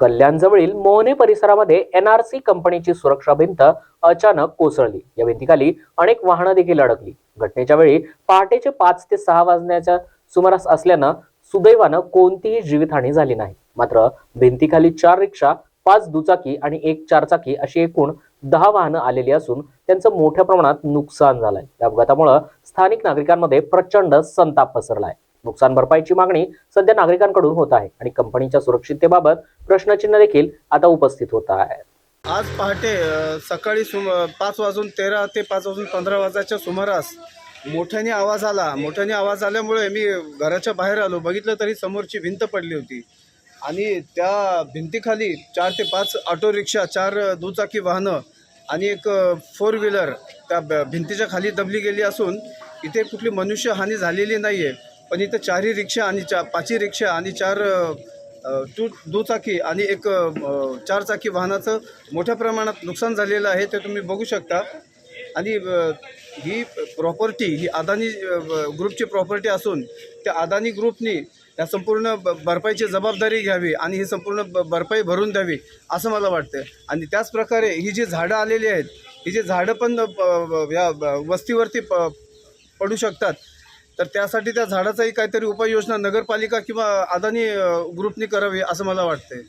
कल्याणजवळील मोहने परिसरामध्ये एनआरसी कंपनीची सुरक्षा भिंत अचानक कोसळली. या भिंतीखाली अनेक वाहनं देखील अडकली. घटनेच्या वेळी पहाटेचे पाच ते सहा वाजण्याच्या सुमारास असल्यानं सुदैवानं कोणतीही जीवितहानी झाली नाही. मात्र भिंतीखाली चार रिक्षा पाच दुचाकी आणि एक चारचाकी अशी एकूण दहा वाहनं आलेली असून त्यांचं मोठ्या प्रमाणात नुकसान झालंय. या अपघातामुळे स्थानिक नागरिकांमध्ये प्रचंड संताप पसरलाय. नुकसान भरपाईची मागणी सध्या नागरिकांकडून होत आहे आणि कंपनीच्या सुरक्षिततेबाबत प्रश्नचिन्ह देखील आता उपस्थित होत आहे आज पहाटे सकाळी सुम पाच वाजून तेरा ते पाच वाजून पंधरा वाजाच्या सुमारास मोठ्याने आवाज आला. मोठ्याने आवाज आल्यामुळे मी घराच्या बाहेर आलो. बघितलं तरी समोरची भिंत पडली होती. आणि त्या भिंतीखाली चार ते पाच ऑटो रिक्षा चार दुचाकी वाहनं आणि एक फोर व्हीलर त्या ब- भिंतीच्या खाली दबली गेली असून इथे कुठली मनुष्यहानी झालेली नाही आहे पण इथं चारही रिक्षा आणि चा पाचही रिक्षा आणि चार टू दुचाकी आणि एक चारचाकी वाहनाचं मोठ्या प्रमाणात नुकसान झालेलं आहे ते तुम्ही बघू शकता. आणि ही प्रॉपर्टी ही अदानी ग्रुपची प्रॉपर्टी असून त्या अदानी ग्रुपनी या संपूर्ण ब- भरपाईची जबाबदारी घ्यावी आणि ही संपूर्ण ब- भरपाई भरून द्यावी असं मला वाटतं आणि त्याचप्रकारे ही जी झाडं आलेली आहेत ही जी झाडं पण ब- या वस्तीवरती प पडू शकतात तर त्यासाठी त्या झाडाचाही काहीतरी उपाययोजना नगरपालिका किंवा अदानी ग्रुपनी करावी असं मला वाटतंय.